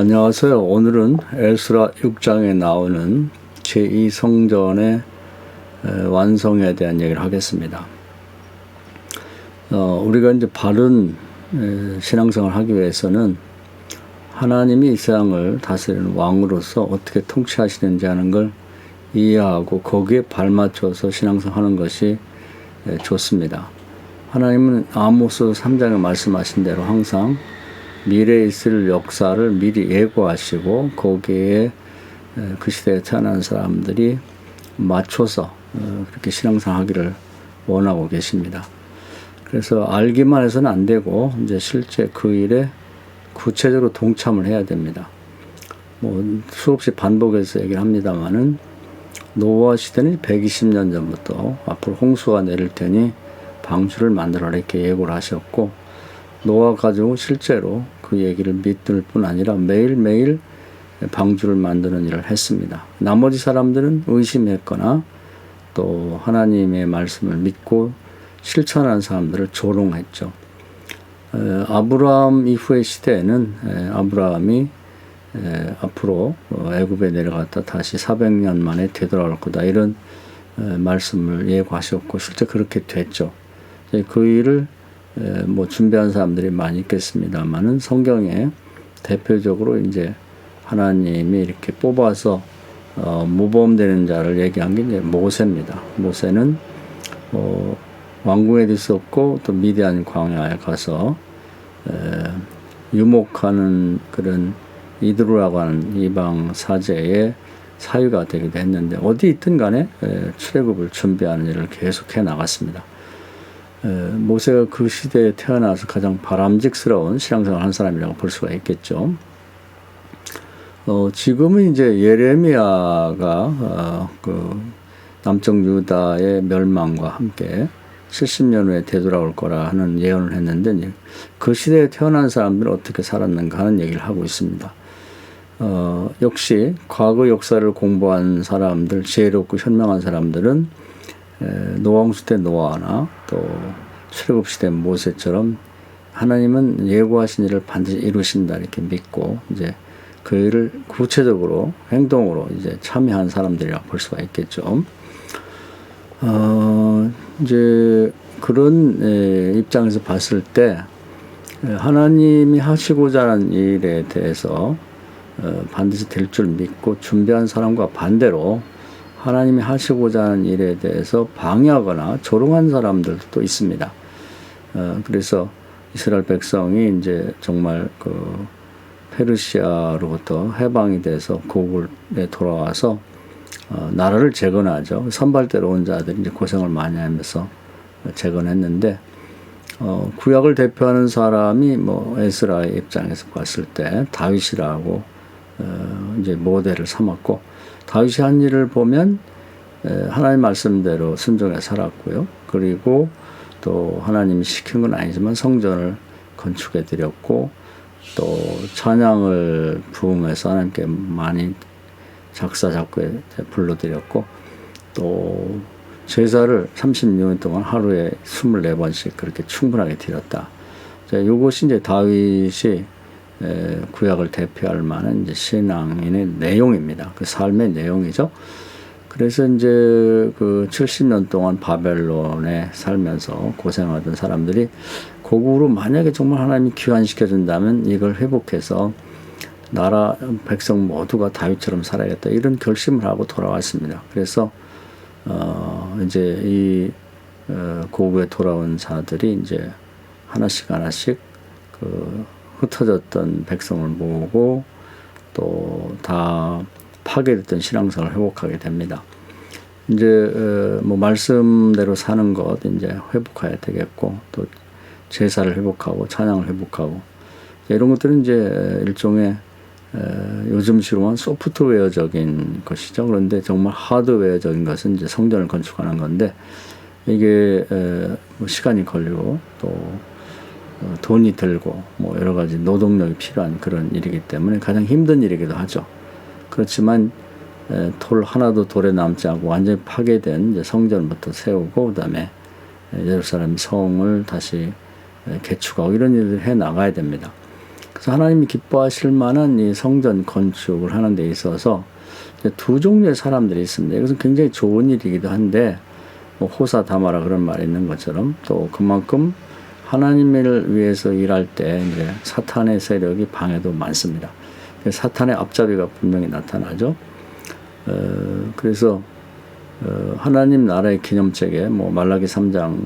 안녕하세요. 오늘은 에스라 6장에 나오는 제2성전의 완성에 대한 얘기를 하겠습니다. 어, 우리가 이제 바른 에, 신앙생활을 하기 위해서는 하나님이 이 세상을 다스리는 왕으로서 어떻게 통치하시는지 하는 걸 이해하고 거기에 발맞춰서 신앙생활 하는 것이 에, 좋습니다. 하나님은 아모스 3장에 말씀하신 대로 항상 미래에 있을 역사를 미리 예고하시고 거기에 그 시대에 태어난 사람들이 맞춰서 어, 그렇게 신앙생활하기를 원하고 계십니다. 그래서 알기만 해서는 안 되고 이제 실제 그 일에 구체적으로 동참을 해야 됩니다. 뭐 수없이 반복해서 얘기를 합니다만은 노아 시대는 120년 전부터 앞으로 홍수가 내릴 테니 방주를 만들어라 이렇게 예고를 하셨고 노아 가족은 실제로 그 얘기를 믿을 뿐 아니라 매일매일 방주를 만드는 일을 했습니다. 나머지 사람들은 의심했거나 또 하나님의 말씀을 믿고 실천한 사람들을 조롱했죠. 아브라함 이후의 시대에는 아브라함이 앞으로 애굽에 내려갔다 다시 400년 만에 되돌아올 거다 이런 말씀을 예고하셨고 실제 그렇게 됐죠. 그 일을 뭐 준비한 사람들이 많이 있겠습니다만은 성경에 대표적으로 이제 하나님이 이렇게 뽑아서 어, 모범되는 자를 얘기한 게 이제 모세입니다. 모세는 어, 왕궁에도 있었고 또 미디안 광야에 가서 에, 유목하는 그런 이드루라고 하는 이방 사제의 사유가 되기도 했는데 어디 있든 간에 에, 출애굽을 준비하는 일을 계속해 나갔습니다. 모세가 그 시대에 태어나서 가장 바람직스러운 신앙생활 한 사람이라고 볼 수가 있겠죠. 어, 지금은 이제 예레미야가 어, 그 남쪽 유다의 멸망과 함께 70년 후에 되돌아올 거라 하는 예언을 했는데 그 시대에 태어난 사람들은 어떻게 살았는가 하는 얘기를 하고 있습니다. 어, 역시 과거 역사를 공부한 사람들, 지혜롭고 현명한 사람들은 노왕수 때 노아나 또 출애굽 시대 모세처럼 하나님은 예고하신 일을 반드시 이루신다 이렇게 믿고 이제 그 일을 구체적으로 행동으로 이제 참여한 사람들이라 볼 수가 있겠죠. 어, 이제 그런 에, 입장에서 봤을 때 하나님이 하시고자 하는 일에 대해서 어, 반드시 될 줄 믿고 준비한 사람과 반대로 하나님이 하시고자 하는 일에 대해서 방해하거나 조롱한 사람들도 또 있습니다. 어, 그래서 이스라엘 백성이 이제 정말 그 페르시아로부터 해방이 돼서 고국에 돌아와서 어, 나라를 재건하죠. 선발대로 온 자들이 이제 고생을 많이 하면서 재건했는데 어, 구약을 대표하는 사람이 뭐 에스라의 입장에서 봤을 때 다윗이라고 어, 이제 모델을 삼았고 다윗이 한 일을 보면 하나님 말씀대로 순종해 살았고요. 그리고 또 하나님이 시킨 건 아니지만 성전을 건축해 드렸고 또 찬양을 부흥해서 하나님께 많이 작사 작곡에 불러드렸고 또 제사를 36년 동안 하루에 24번씩 그렇게 충분하게 드렸다. 자, 이것이 이제 다윗이 구약을 대표할 만한 이제 신앙인의 내용입니다. 그 삶의 내용이죠. 그래서 이제 그 70년 동안 바벨론에 살면서 고생하던 사람들이 고국으로 만약에 정말 하나님이 귀환시켜 준다면 이걸 회복해서 나라 백성 모두가 다윗처럼 살아야겠다 이런 결심을 하고 돌아왔습니다. 그래서 어 이제 이 어, 고국에 돌아온 자들이 이제 하나씩 하나씩 그 흩어졌던 백성을 모으고 또 다 파괴됐던 신앙성을 회복하게 됩니다. 이제 어, 뭐 말씀대로 사는 것 이제 회복해야 되겠고 또 제사를 회복하고 찬양을 회복하고 이런 것들은 이제 일종의 요즘식으로만 소프트웨어적인 것이죠. 그런데 정말 하드웨어적인 것은 이제 성전을 건축하는 건데 이게 뭐 시간이 걸리고 또 어, 돈이 들고 뭐 여러 가지 노동력이 필요한 그런 일이기 때문에 가장 힘든 일이기도 하죠. 그렇지만 돌 하나도 돌에 남지 않고 완전히 파괴된 이제 성전부터 세우고 그다음에 예루살렘 성을 다시 개축하고 이런 일을 해 나가야 됩니다. 그래서 하나님이 기뻐하실 만한 이 성전 건축을 하는 데 있어서 두 종류의 사람들이 있습니다. 이것은 굉장히 좋은 일이기도 한데 뭐 호사 다마라 그런 말이 있는 것처럼 또 그만큼 하나님을 위해서 일할 때 이제 사탄의 세력이 방해도 많습니다. 사탄의 앞잡이가 분명히 나타나죠. 어, 그래서 어, 하나님 나라의 기념책에 뭐 말라기 3장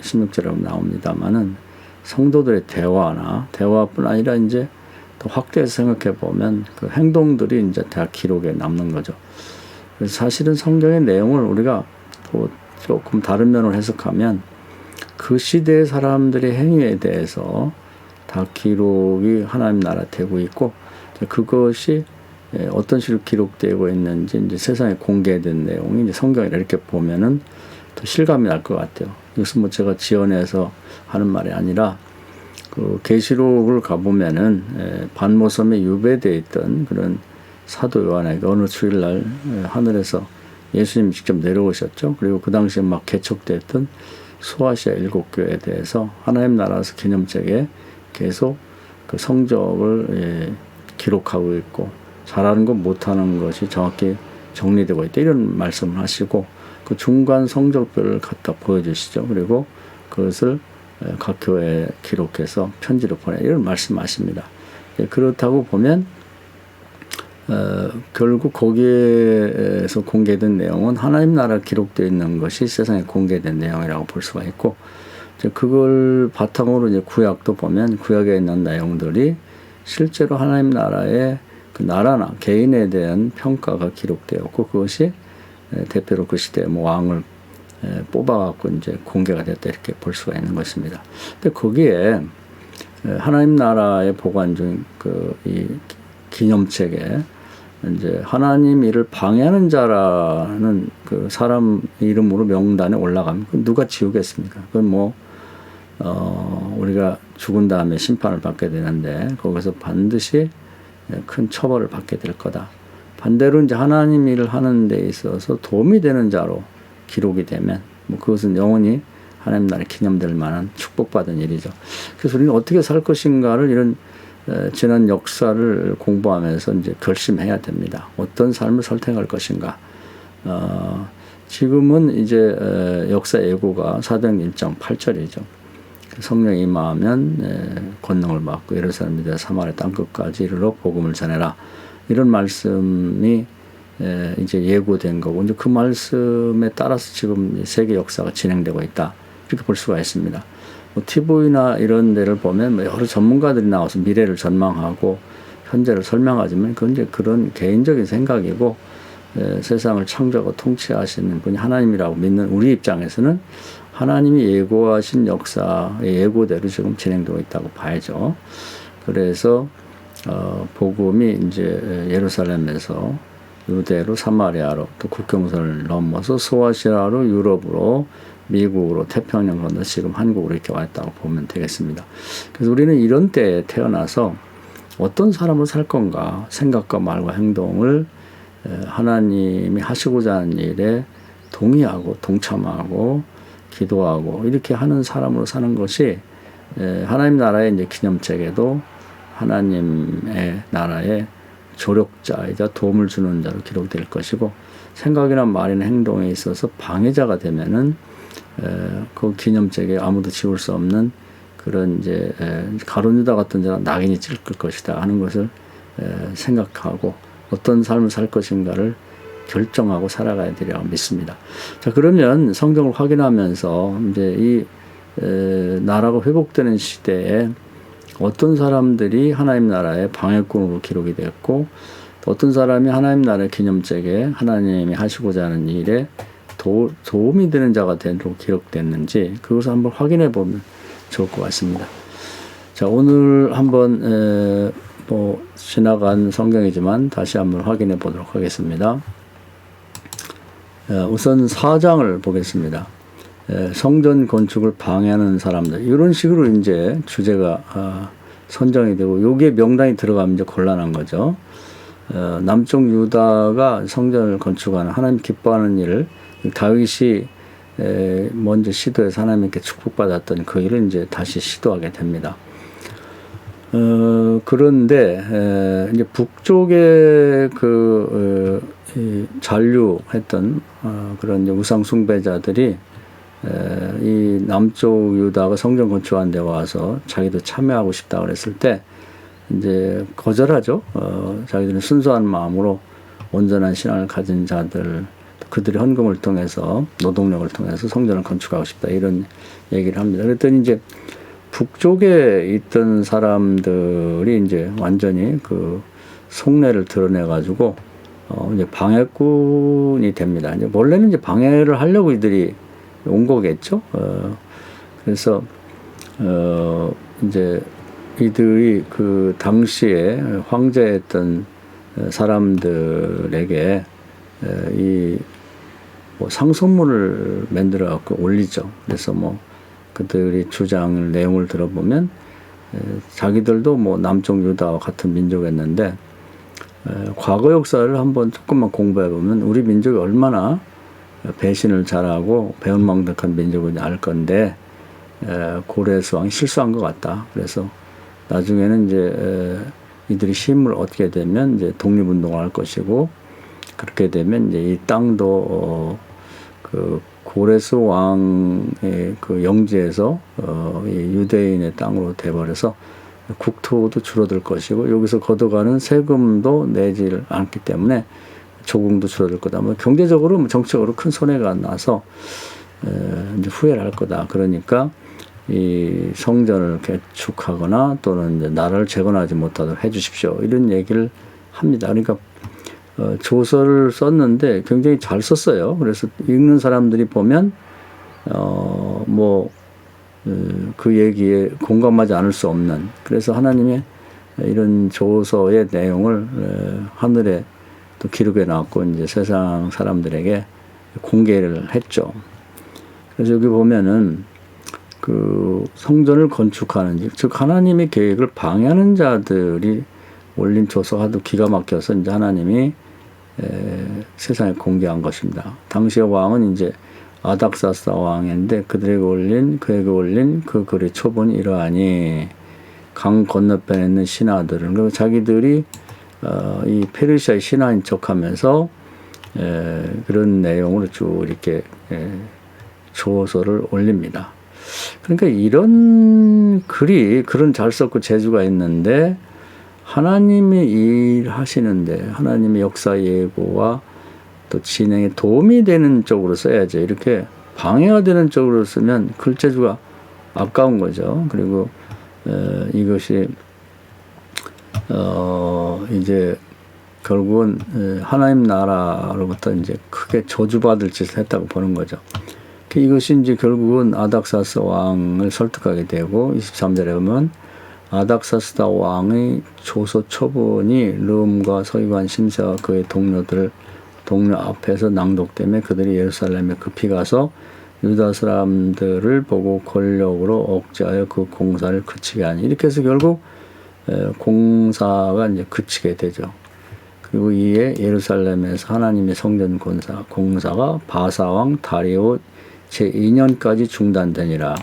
16절에 나옵니다만은 성도들의 대화나 대화뿐 아니라 이제 또 확대해서 생각해 보면 그 행동들이 이제 다 기록에 남는 거죠. 사실은 성경의 내용을 우리가 또 조금 다른 면으로 해석하면 그 시대의 사람들의 행위에 대해서 다 기록이 하나님 나라 되고 있고 그것이 예, 어떤 식으로 기록되고 있는지 이제 세상에 공개된 내용이 이제 성경에 이렇게 보면은 더 실감이 날 것 같아요. 이것은 뭐 제가 지원해서 하는 말이 아니라 그 계시록을 가보면은 예, 반모섬에 유배되어 있던 그런 사도 요한에게 어느 주일날 예, 하늘에서 예수님 직접 내려오셨죠. 그리고 그 당시에 막 개척됐던 소아시아 일곱 교회에 대해서 하나님 나라에서 기념책에 계속 그 성적을 기록하고 있고 잘하는 것 못하는 것이 정확히 정리되고 있다 이런 말씀을 하시고 그 중간 성적표를 갖다 보여주시죠. 그리고 그것을 각 교회에 기록해서 편지로 보내 이런 말씀하십니다. 그렇다고 보면 어, 결국 거기에서 공개된 내용은 하나님 나라 기록되어 있는 것이 세상에 공개된 내용이라고 볼 수가 있고 그걸 바탕으로 이제 구약도 보면 구약에 있는 내용들이 실제로 하나님 나라의 그 나라나 개인에 대한 평가가 기록되었고 그것이 대표로 그 시대 뭐 왕을 뽑아갖고 이제 공개가 됐다 이렇게 볼 수가 있는 것입니다. 근데 거기에 하나님 나라의 보관 중그 이 기념책에 이제 하나님 일을 방해하는 자라는 그 사람 이름으로 명단에 올라가면 누가 지우겠습니까? 그건 뭐, 어, 우리가 죽은 다음에 심판을 받게 되는데 거기서 반드시 큰 처벌을 받게 될 거다. 반대로 이제 하나님 일을 하는 데 있어서 도움이 되는 자로 기록이 되면 뭐 그것은 영원히 하나님 나라에 기념될 만한 축복받은 일이죠. 그래서 우리는 어떻게 살 것인가를 이런 지난 역사를 공부하면서 이제 결심해야 됩니다. 어떤 삶을 선택할 것인가. 어, 지금은 이제 역사 예고가 사도행 1장 8절이죠. 성령이 임하면 권능을 받고 예루살렘 이제 사마리아 땅 끝까지 이르러 복음을 전해라. 이런 말씀이 이제 예고된 거고 이제 그 말씀에 따라서 지금 세계 역사가 진행되고 있다. 이렇게 볼 수가 있습니다. 뭐 TV나 이런 데를 보면 뭐 여러 전문가들이 나와서 미래를 전망하고 현재를 설명하지만 그건 이제 그런 개인적인 생각이고 세상을 창조하고 통치하시는 분이 하나님이라고 믿는 우리 입장에서는 하나님이 예고하신 역사의 예고대로 지금 진행되고 있다고 봐야죠. 그래서 어, 복음이 이제 예루살렘에서 유대로 사마리아로 또 국경선을 넘어서 소아시아로 유럽으로 미국으로 태평양 건너 지금 한국으로 이렇게 왔다고 보면 되겠습니다. 그래서 우리는 이런 때에 태어나서 어떤 사람을 살 건가 생각과 말과 행동을 하나님이 하시고자 하는 일에 동의하고 동참하고 기도하고 이렇게 하는 사람으로 사는 것이 하나님 나라의 이제 기념책에도 하나님의 나라의 조력자이자 도움을 주는 자로 기록될 것이고 생각이나 말이나 행동에 있어서 방해자가 되면은 그 기념책에 아무도 지울 수 없는 그런 이제 가론유다 같은 자가 낙인이 찍을 것이다 하는 것을 생각하고 어떤 삶을 살 것인가를 결정하고 살아가야 되리라고 믿습니다. 자, 그러면 성경을 확인하면서 이제 이 에, 나라가 회복되는 시대에 어떤 사람들이 하나님 나라의 방해꾼으로 기록이 됐고 어떤 사람이 하나님 나라의 기념책에 하나님이 하시고자 하는 일에 도, 도움이 되는 자가 된으로 기록됐는지 그것을 한번 확인해 보면 좋을 것 같습니다. 자, 오늘 한번 에, 뭐 지나간 성경이지만 다시 한번 확인해 보도록 하겠습니다. 어, 우선 사장을 보겠습니다. 성전 건축을 방해하는 사람들 이런 식으로 이제 주제가 어, 선정이 되고 여기에 명단이 들어가면 이제 곤란한 거죠. 어, 남쪽 유다가 성전을 건축하는 하나님 기뻐하는 일을 다윗이 먼저 시도해서 하나님께 축복받았던 그 일을 이제 다시 시도하게 됩니다. 어, 그런데, 에, 이제 북쪽에 그, 어, 이 잔류했던, 어, 그런 이제 우상 숭배자들이, 에, 이 남쪽 유다가 성전 건축한 데 와서 자기도 참여하고 싶다 그랬을 때, 이제 거절하죠. 어, 자기들은 순수한 마음으로 온전한 신앙을 가진 자들, 그들의 헌금을 통해서 노동력을 통해서 성전을 건축하고 싶다 이런 얘기를 합니다. 그랬더니 이제 북쪽에 있던 사람들이 이제 완전히 그 속내를 드러내 가지고 어 이제 방해꾼이 됩니다. 이제 원래는 이제 방해를 하려고 이들이 온 거겠죠. 어 그래서 어 이제 이들이 그 당시에 황제였던 사람들에게 이 뭐 상소문을 만들어 갖고 올리죠. 그래서 뭐 그들이 주장 내용을 들어보면 자기들도 뭐 남쪽 유다와 같은 민족이었는데 과거 역사를 한번 조금만 공부해 보면 우리 민족이 얼마나 배신을 잘하고 배은망덕한 민족인지 알 건데 고레스 왕이 실수한 것 같다. 그래서 나중에는 이제 이들이 힘을 얻게 되면 이제 독립운동을 할 것이고 그렇게 되면 이제 이 땅도 어 그 고레스 왕의 그 영지에서 어, 이 유대인의 땅으로 돼버려서 국토도 줄어들 것이고 여기서 걷어가는 세금도 내질 않기 때문에 조공도 줄어들 거다. 뭐 경제적으로 뭐 정치적으로 큰 손해가 나서 에, 이제 후회를 할 거다. 그러니까 이 성전을 개축하거나 또는 이제 나라를 재건하지 못하도록 해주십시오. 이런 얘기를 합니다. 그러니까 어, 조서를 썼는데 굉장히 잘 썼어요. 그래서 읽는 사람들이 보면 어뭐 어, 그 얘기에 공감하지 않을 수 없는 그래서 하나님의 이런 조서의 내용을 어, 하늘에 또 기록해 놨고 이제 세상 사람들에게 공개를 했죠. 그래서 여기 보면은 그 성전을 건축하는 즉 하나님의 계획을 방해하는 자들이 올린 조서가도 기가 막혀서 이제 하나님이 에, 세상에 공개한 것입니다. 당시의 왕은 이제 아닥사스 왕인데 그들에게 올린 그에게 올린 그 글의 초본이 이러하니 강 건너편에 있는 신하들은 그 자기들이 어, 이 페르시아의 신하인 척하면서 에, 그런 내용으로 쭉 이렇게 에, 조서를 올립니다. 그러니까 이런 글이 글은 잘 썼고 재주가 있는데 하나님이 일하시는데 하나님의 역사 예고와 또 진행에 도움이 되는 쪽으로 써야죠. 이렇게 방해가 되는 쪽으로 쓰면 글재주가 아까운 거죠. 그리고 어, 이것이 어 이제 결국은 하나님 나라로부터 이제 크게 저주받을 짓을 했다고 보는 거죠. 이것이 이제 결국은 아닥사스 왕을 설득하게 되고 23절에 보면 아닥사스다 왕의 조서 처분이 르음과 서기관 심세와 그의 동료들 동료 앞에서 낭독되며 그들이 예루살렘에 급히 가서 유다 사람들을 보고 권력으로 억제하여 그 공사를 그치게 하니 이렇게 해서 결국 공사가 이제 그치게 되죠. 그리고 이에 예루살렘에서 하나님의 성전 공사 공사가 바사왕 다리오 제 2년까지 중단되니라.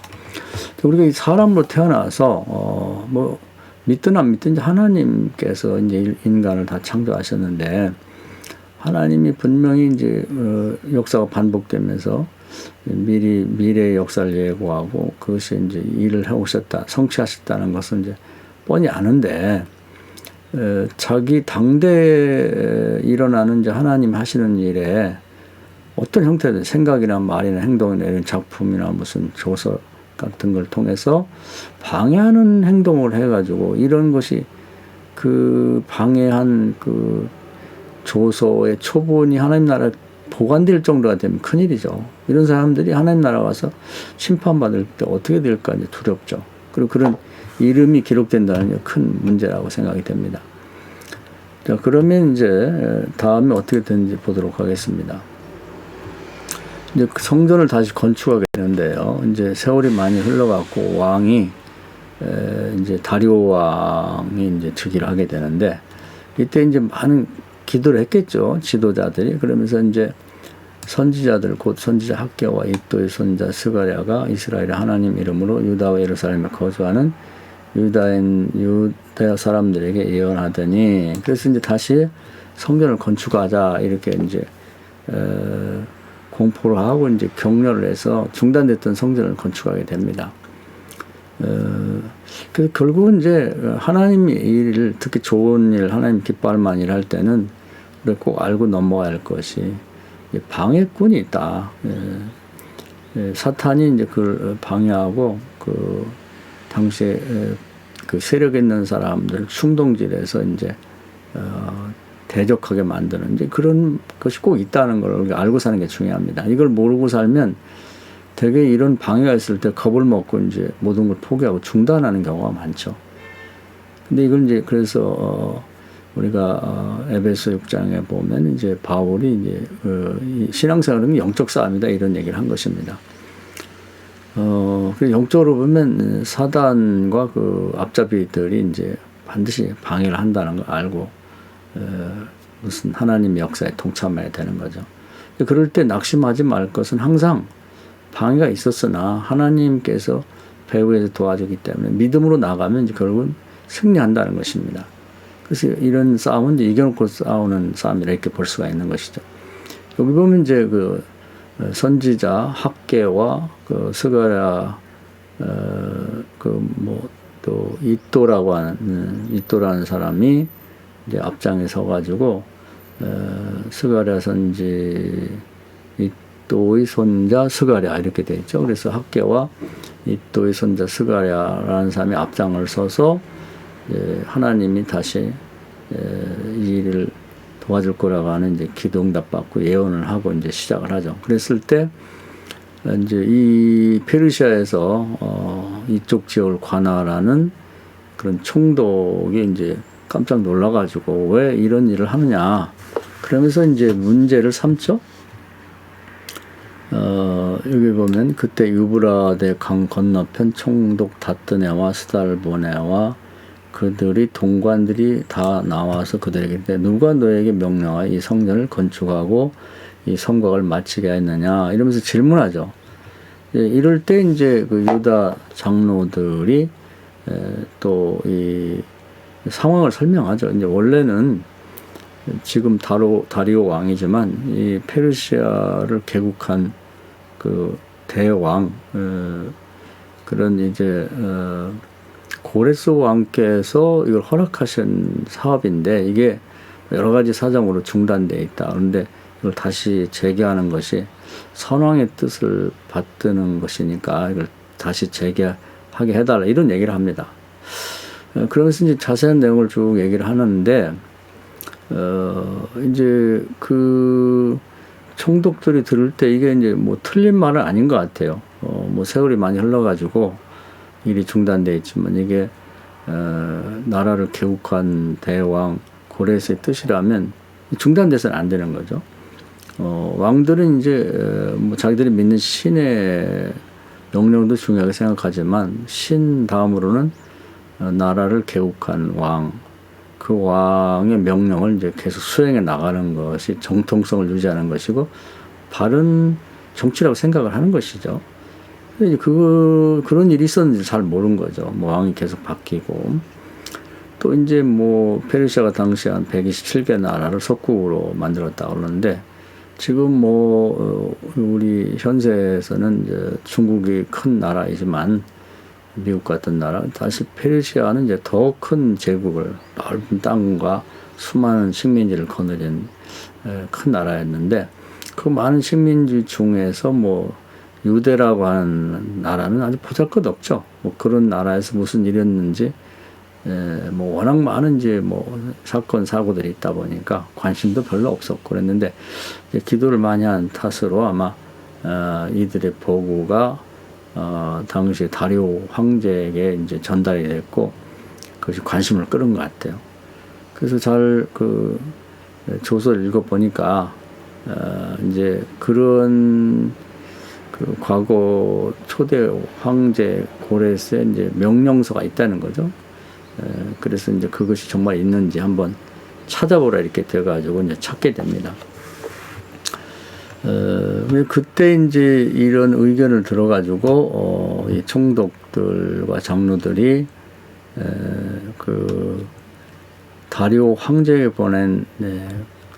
우리가 사람으로 태어나서 어 뭐 믿든 안 믿든 하나님께서 이제 인간을 다 창조하셨는데 하나님이 분명히 이제 어 역사가 반복되면서 미리 미래의 역사를 예고하고 그것이 이제 일을 해 오셨다 성취하셨다는 것은 이제 뻔히 아는데 에, 자기 당대에 일어나는 이제 하나님 하시는 일에 어떤 형태든 생각이나 말이나 행동이나 이런 작품이나 무슨 조서 같은 걸 통해서 방해하는 행동을 해가지고 이런 것이 그 방해한 그 조서의 초본이 하나님 나라에 보관될 정도가 되면 큰일이죠. 이런 사람들이 하나님 나라 와서 심판받을 때 어떻게 될까 이제 두렵죠. 그리고 그런 이름이 기록된다는 게 큰 문제라고 생각이 됩니다. 자, 그러면 이제 다음에 어떻게 되는지 보도록 하겠습니다. 이제 그 성전을 다시 건축하게 되는데요. 이제 세월이 많이 흘러갔고 왕이 에, 이제 다리오 왕이 이제 즉위를 하게 되는데 이때 이제 많은 기도를 했겠죠. 지도자들이 그러면서 이제 선지자들 곧 선지자 학교와 입도의 선지자 스가랴가 이스라엘의 하나님 이름으로 유다와 예루살렘에 거주하는 유다인 유다 사람들에게 예언하더니 그래서 이제 다시 성전을 건축하자 이렇게 이제 어, 공포를 하고 이제 격려를 해서 중단됐던 성전을 건축하게 됩니다. 어, 그 결국은 이제 하나님이 일을 특히 좋은 일, 하나님 기뻐할 만한 일할 때는 우리 꼭 알고 넘어야 할 것이 이 방해꾼이 있다. 예. 예, 사탄이 이제 그걸 방해하고 그 당시에 에, 그 세력 있는 사람들 충동질해서 이제 어, 대적하게 만드는 이제 그런 것이 꼭 있다는 걸 알고 사는 게 중요합니다. 이걸 모르고 살면 되게 이런 방해가 있을 때 겁을 먹고 이제 모든 걸 포기하고 중단하는 경우가 많죠. 근데 이걸 이제 그래서 어 우리가 어 에베소 6장에 보면 이제 바울이 이제 그이 신앙생활은 영적 싸움이다 이런 얘기를 한 것입니다. 어, 그 영적으로 보면 사단과 그 앞잡이들이 이제 반드시 방해를 한다는 걸 알고 어, 무슨 하나님의 역사에 동참해야 되는 거죠. 그럴 때 낙심하지 말 것은 항상 방해가 있었으나 하나님께서 배후에서 도와주기 때문에 믿음으로 나가면 결국은 승리한다는 것입니다. 그래서 이런 싸움은 이겨놓고 싸우는 싸움이라 이렇게 볼 수가 있는 것이죠. 여기 보면 이제 그 선지자 학계와 그 스가랴 어 그 뭐 또 이또라고 하는 이또라는 사람이 이제 앞장에 서가지고 어, 스가랴 선지 이또의 손자 스가랴 이렇게 돼 있죠. 그래서 학계와 이또의 손자 스가랴라는 사람이 앞장을 서서 예, 하나님이 다시 예, 이 일을 도와줄 거라고 하는 이제 기도응답 받고 예언을 하고 이제 시작을 하죠. 그랬을 때 이제 이 페르시아에서 어 이쪽 지역을 관할하는 그런 총독이 이제 깜짝 놀라가지고 왜 이런 일을 하느냐. 그러면서 이제 문제를 삼죠. 어, 여기 보면 그때 유브라데 강 건너편 총독 다뜨네와 스달보네와 그들이 동관들이 다 나와서 그들에게 누가 너에게 명령하여 이 성전을 건축하고 이 성곽을 마치게 했느냐 이러면서 질문하죠. 예, 이럴 때 이제 그 유다 장로들이 또이 상황을 설명하죠. 이제 원래는 지금 다로 다리오 왕이지만 이 페르시아를 개국한 그 대왕 어, 그런 이제 어, 고레스 왕께서 이걸 허락하신 사업인데 이게 여러 가지 사정으로 중단돼 있다. 그런데 이걸 다시 재개하는 것이 선왕의 뜻을 받드는 것이니까 이걸 다시 재개하게 해달라 이런 얘기를 합니다. 어, 그러면서 이제 자세한 내용을 쭉 얘기를 하는데 어 이제 그 총독들이 들을 때 이게 이제 뭐 틀린 말은 아닌 것 같아요. 어 뭐 세월이 많이 흘러가지고 일이 중단돼 있지만 이게 어, 나라를 개국한 대왕 고레스의 뜻이라면 중단돼서는 안 되는 거죠. 어, 왕들은 이제 어, 뭐 자기들이 믿는 신의 명령도 중요하게 생각하지만 신 다음으로는 어, 나라를 개국한 왕, 그 왕의 명령을 이제 계속 수행해 나가는 것이 정통성을 유지하는 것이고 바른 정치라고 생각을 하는 것이죠. 이제 그 그런 일이 있었는지 잘 모르는 거죠. 뭐 왕이 계속 바뀌고 또 이제 뭐 페르시아가 당시 한 127개 나라를 석국으로 만들었다 그러는데 지금 뭐 어, 우리 현세에서는 이제 중국이 큰 나라이지만 미국 같은 나라 다시 페르시아는 이제 더 큰 제국을 넓은 땅과 수많은 식민지를 거느린 큰 나라였는데 그 많은 식민지 중에서 뭐 유대라고 하는 나라는 아주 보잘것없죠. 뭐 그런 나라에서 무슨 일이었는지 에, 뭐 워낙 많은 이제 뭐 사건 사고들이 있다 보니까 관심도 별로 없었고 그랬는데 기도를 많이 한 탓으로 아마 어, 이들의 보고가 어, 당시 다리오 황제에게 이제 전달이 됐고 그것이 관심을 끌은 것 같아요. 그래서 잘 그 조서를 읽어 보니까 어, 이제 그런 그 과거 초대 황제 고레스에 이제 명령서가 있다는 거죠. 에, 그래서 이제 그것이 정말 있는지 한번 찾아보라 이렇게 돼가지고 이제 찾게 됩니다. 어, 그때 이제 이런 의견을 들어가지고 어, 이 총독들과 장로들이 에, 그 다리오 황제에 보낸 네,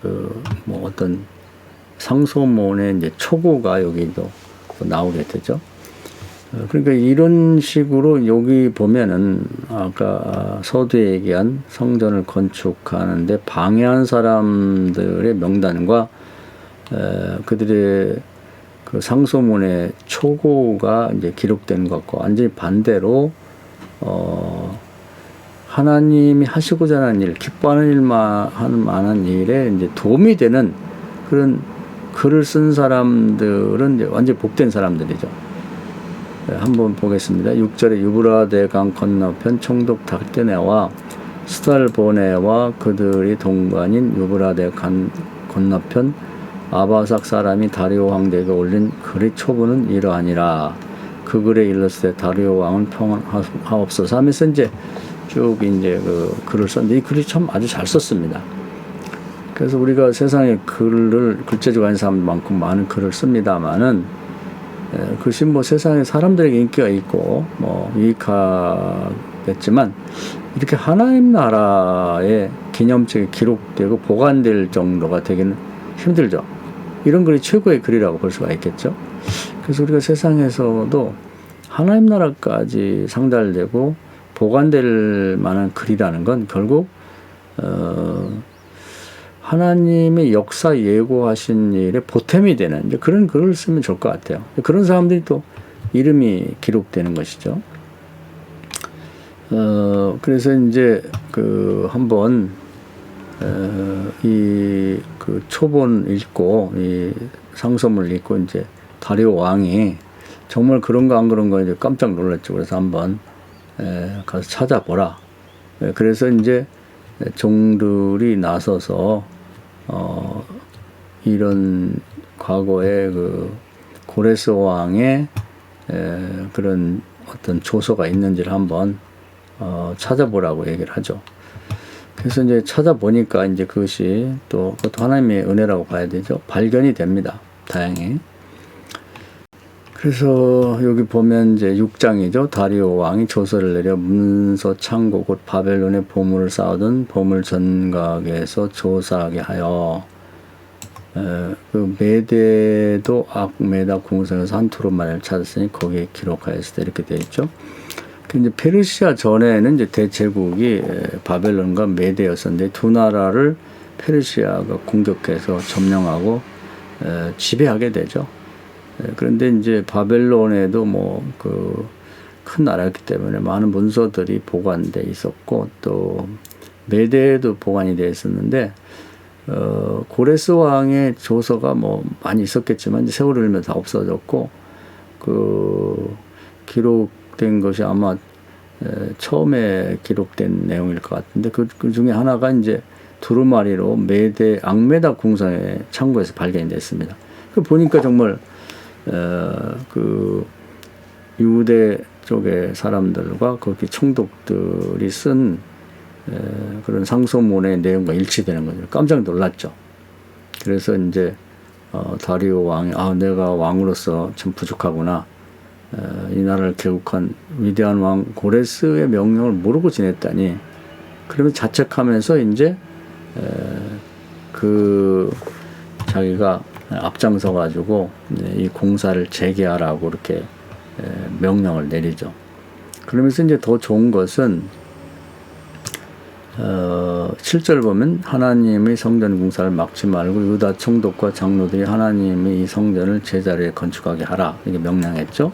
그뭐 어떤 상소문의 이제 초고가 여기도 또 나오게 되죠. 어, 그러니까 이런 식으로 여기 보면은 아까 서두에 얘기한 성전을 건축하는데 방해한 사람들의 명단과 에, 그들의 그 상소문의 초고가 이제 기록된 것과 완전히 반대로 어 하나님이 하시고자 하는 일, 기뻐하는 일만 하는 만한 일에 이제 도움이 되는 그런 글을 쓴 사람들은 이제 완전히 복된 사람들이죠. 네, 한번 보겠습니다. 6절에 유브라데 강 건너편 총독 닥테네와 스달보네와 그들이 동반인 유브라데 강 건너편 아바삭 사람이 다리오 왕대에게 올린 글의 초보는 이러하니라. 그 글에 일렀을 때 다리오 왕은 평안하옵소서 하면서 이제 쭉 이제 그 글을 썼는데 이 글이 참 아주 잘 썼습니다. 그래서 우리가 세상에 글을 글재주가 있는 사람만큼 많은 글을 씁니다만은 글씨 뭐 세상에 사람들에게 인기가 있고 뭐 유익하겠지만 이렇게 하나님 나라의 기념책이 기록되고 보관될 정도가 되기는 힘들죠. 이런 글이 최고의 글이라고 볼 수가 있겠죠. 그래서 우리가 세상에서도 하나님 나라까지 상달되고 보관될 만한 글이라는 건 결국 어, 하나님의 역사 예고하신 일에 보탬이 되는 그런 글을 쓰면 좋을 것 같아요. 그런 사람들이 또 이름이 기록되는 것이죠. 어, 그래서 이제 그 한번 어, 이 그 초본 읽고 이 상소문을 읽고 이제 다리오 왕이 정말 그런가 안 그런가 이제 깜짝 놀랐죠. 그래서 한번 에, 가서 찾아보라. 에, 그래서 이제 종들이 나서서 어, 이런 과거에 그 고레스 왕의 에, 그런 어떤 조서가 있는지를 한번 어, 찾아보라고 얘기를 하죠. 그래서 이제 찾아보니까 이제 그것이 또 그것도 하나님의 은혜라고 봐야 되죠. 발견이 됩니다. 다행히. 그래서 여기 보면 이제 6장이죠. 다리오 왕이 조서를 내려 문서 창고 곧 바벨론의 보물을 쌓아둔 보물 전각에서 조사하게 하여 에, 그 메대도 악메다 공성에서 한 투로만을 찾았으니 거기에 기록하였을 때 이렇게 되어 있죠. 그 이제 페르시아 전에는 이제 대제국이 바벨론과 메대였었는데 두 나라를 페르시아가 공격해서 점령하고 에, 지배하게 되죠. 예, 그런데 이제 바벨론에도 뭐 그 큰 나라였기 때문에 많은 문서들이 보관돼 있었고 또 메대에도 보관이 돼 있었는데 어 고레스 왕의 조서가 뭐 많이 있었겠지만 세월을 흘면 다 없어졌고 그 기록 된 것이 아마 에, 처음에 기록된 내용일 것 같은데 그, 그 중에 하나가 이제 두루마리로 메대 앙메다 궁상의 창고에서 발견이 됐습니다. 그 보니까 정말 어, 그 유대 쪽의 사람들과 거기 총독들이 쓴 에, 그런 상소문의 내용과 일치되는 거죠. 깜짝 놀랐죠. 그래서 이제 어, 다리오 왕이 아 내가 왕으로서 참 부족하구나. 에, 이 나라를 개국한 위대한 왕 고레스의 명령을 모르고 지냈다니. 그러면 자책하면서 이제 에, 그 자기가 앞장서 가지고 이 공사를 재개하라고 이렇게 명령을 내리죠. 그러면서 이제 더 좋은 것은 어, 7절 보면 하나님의 성전 공사를 막지 말고 유다 총독과 장로들이 하나님의 이 성전을 제자리에 건축하게 하라 이게 명령했죠.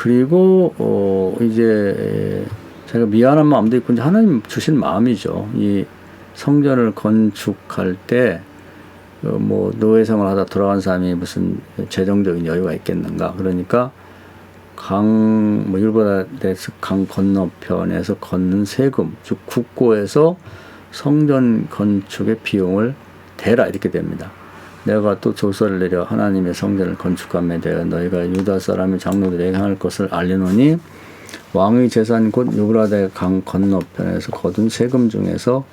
그리고 어, 이제 제가 미안한 마음도 있고 이제 하나님 주신 마음이죠. 이 성전을 건축할 때 어, 뭐 노예 생활 하다 돌아간 사람이 무슨 재정적인 여유가 있겠는가. 그러니까 강, 뭐 유브라데스 강 건너편에서 걷는 세금, 즉 국고에서 성전 건축의 비용을 대라 이렇게 됩니다. 내가 또 조서를 내려 하나님의 성전을 건축함에 대해 너희가 유다 사람의 장로들에게 할 것을 알리노니 왕의 재산 곧 유브라데 강 건너편에서 거둔 세금 중에서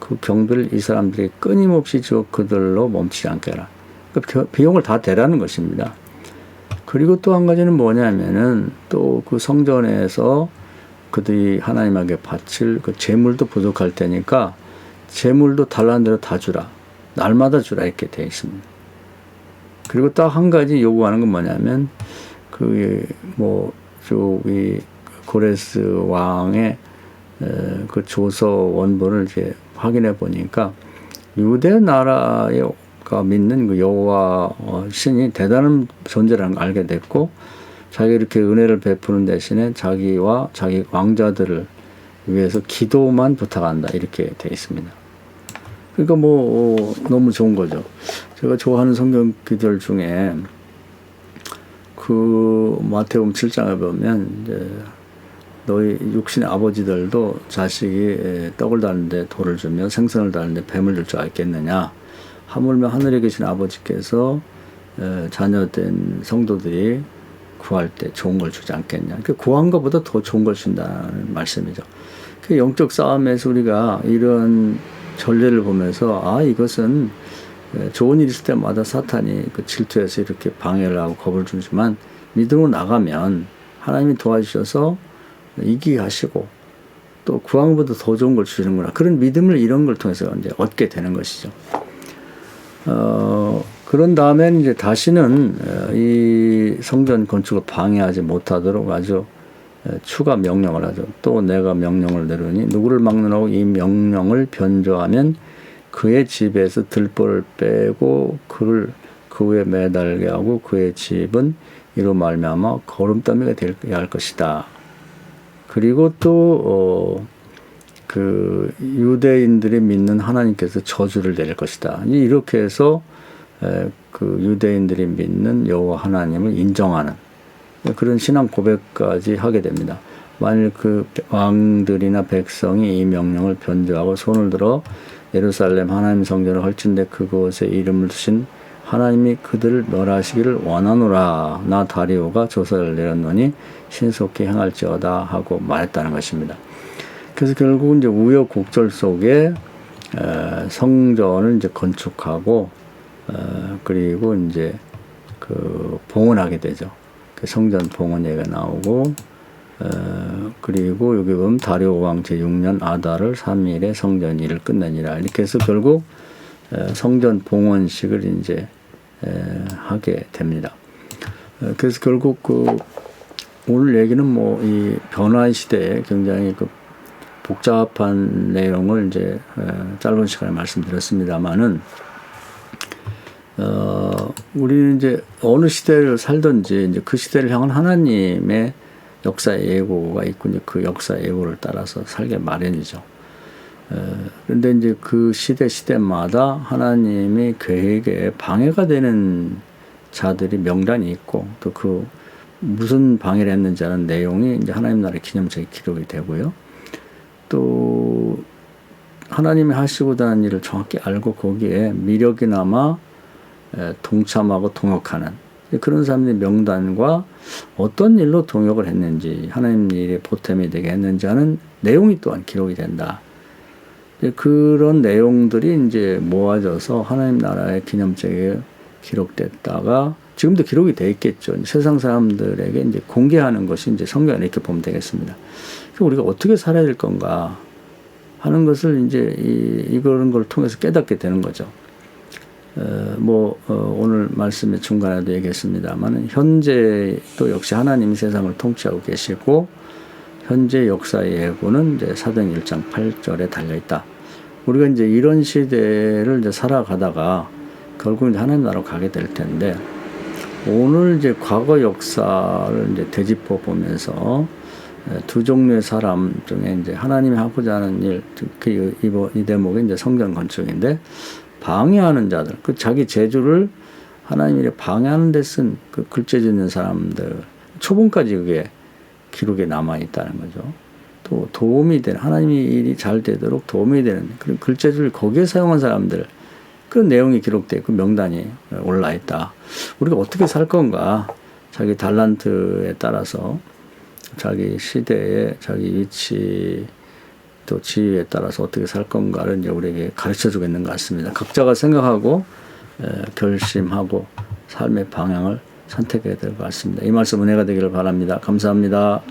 그 경비를 이 사람들이 끊임없이 주 그들로 멈추지 않게 해라. 그 비용을 다 대라는 것입니다. 그리고 또 한 가지는 뭐냐면은 또 그 성전에서 그들이 하나님에게 바칠 그 재물도 부족할 테니까 재물도 달라는 대로 다 주라. 날마다 주라 이렇게 돼 있습니다. 그리고 딱 한 가지 요구하는 건 뭐냐면 그뭐 저기 고레스 왕의 에, 그 조서 원본을 이제 확인해 보니까 유대 나라가 믿는 그 여호와 어, 신이 대단한 존재라는 걸 알게 됐고 자기 이렇게 은혜를 베푸는 대신에 자기와 자기 왕자들을 위해서 기도만 부탁한다 이렇게 돼 있습니다. 그러니까 뭐 어, 너무 좋은 거죠. 제가 좋아하는 성경 기절 중에 그 마태복음 7장에 보면 이제 너희 육신의 아버지들도 자식이 떡을 다는데 돌을 주며 생선을 다는데 뱀을 줄 줄 알겠느냐 하물며 하늘에 계신 아버지께서 에, 자녀된 성도들이 구할 때 좋은 걸 주지 않겠냐. 그 구한 것보다 더 좋은 걸 준다는 말씀이죠. 그 영적 싸움에서 우리가 이런 전례를 보면서 아 이것은 에, 좋은 일 있을 때마다 사탄이 그 질투해서 이렇게 방해를 하고 겁을 주지만 믿음으로 나가면 하나님이 도와주셔서 이기게 하시고 또 구한 것보다 더 좋은 걸 주시는구나. 그런 믿음을 이런 걸 통해서 이제 얻게 되는 것이죠. 어, 그런 다음에 이제 다시는 어, 이 성전 건축을 방해하지 못하도록 아주 에, 추가 명령을 하죠. 또 내가 명령을 내리니 누구를 막론하고 이 명령을 변조하면 그의 집에서 들보를 빼고 그를 그 위에 매달게 하고 그의 집은 이로 말미암아 거름더미가 할 것이다. 그리고 또 어, 그 유대인들이 믿는 하나님께서 저주를 내릴 것이다. 이렇게 해서 에, 그 유대인들이 믿는 여호와 하나님을 인정하는 그런 신앙 고백까지 하게 됩니다. 만일 그 왕들이나 백성이 이 명령을 변조하고 손을 들어 예루살렘 하나님 성전을 헐친데 그곳에 이름을 두신 하나님이 그들을 멸하시기를 원하노라 나 다리오가 조서를 내렸노니 신속히 행할지어다 하고 말했다는 것입니다. 그래서 결국 이제 우여곡절 속에 에, 성전을 이제 건축하고 어, 그리고 이제 그 봉헌하게 되죠. 그 성전 봉헌 얘기가 나오고 어, 그리고 여기 보면 다리오 왕 제6년 아달을 3일에 성전 일을 끝내니라 이렇게 해서 결국 에, 성전 봉헌식을 이제 에, 하게 됩니다. 에, 그래서 결국 그 오늘 얘기는 뭐 이 변화 시대에 굉장히 그 복잡한 내용을 이제 에, 짧은 시간에 말씀드렸습니다만은 어, 우리는 이제 어느 시대를 살든지 이제 그 시대를 향한 하나님의 역사의 예고가 있고 이제 그 역사의 예고를 따라서 살게 마련이죠. 그런데 이제 그 시대 시대마다 하나님의 계획에 방해가 되는 자들이 명단이 있고 또 그 무슨 방해를 했는지 하는 내용이 이제 하나님 나라의 기념책에 기록이 되고요. 또 하나님이 하시고자 하는 일을 정확히 알고 거기에 미력이 남아 동참하고 동역하는 그런 사람들의 명단과 어떤 일로 동역을 했는지 하나님 일에 보탬이 되게 했는지 하는 내용이 또한 기록이 된다. 그런 내용들이 이제 모아져서 하나님 나라의 기념책에 기록됐다가 지금도 기록이 돼 있겠죠. 세상 사람들에게 이제 공개하는 것이 이제 성경에 이렇게 보면 되겠습니다. 우리가 어떻게 살아야 될 건가 하는 것을 이제 이, 이런 걸 통해서 깨닫게 되는 거죠. 어, 뭐 어, 오늘 말씀의 중간에도 얘기했습니다만 현재 또 역시 하나님이 세상을 통치하고 계시고 현재 역사의 예고는 이제 사도행 1장 8절에 달려 있다. 우리가 이제 이런 시대를 이제 살아가다가 결국 이제 하나님 나라로 가게 될 텐데 오늘 이제 과거 역사를 이제 되짚어 보면서 두 종류의 사람 중에 이제 하나님이 하고자 하는 일, 특히 이, 이 대목이 이제 성전 건축인데 방해하는 자들, 그 자기 재주를 하나님이 방해하는 데 쓴 그 글재 짓는 사람들, 초본까지 그게 기록에 남아 있다는 거죠. 또 도움이 되는, 하나님이 일이 잘 되도록 도움이 되는 그런 글재주를 거기에 사용한 사람들, 그런 내용이 기록되어 있고 명단이 올라 있다. 우리가 어떻게 살 건가? 자기 달란트에 따라서 자기 시대에 자기 위치 또 지위에 따라서 어떻게 살 건가를 이제 우리에게 가르쳐 주고 있는 것 같습니다. 각자가 생각하고 에, 결심하고 삶의 방향을 선택해야 될 것 같습니다. 이 말씀 은혜가 되기를 바랍니다. 감사합니다.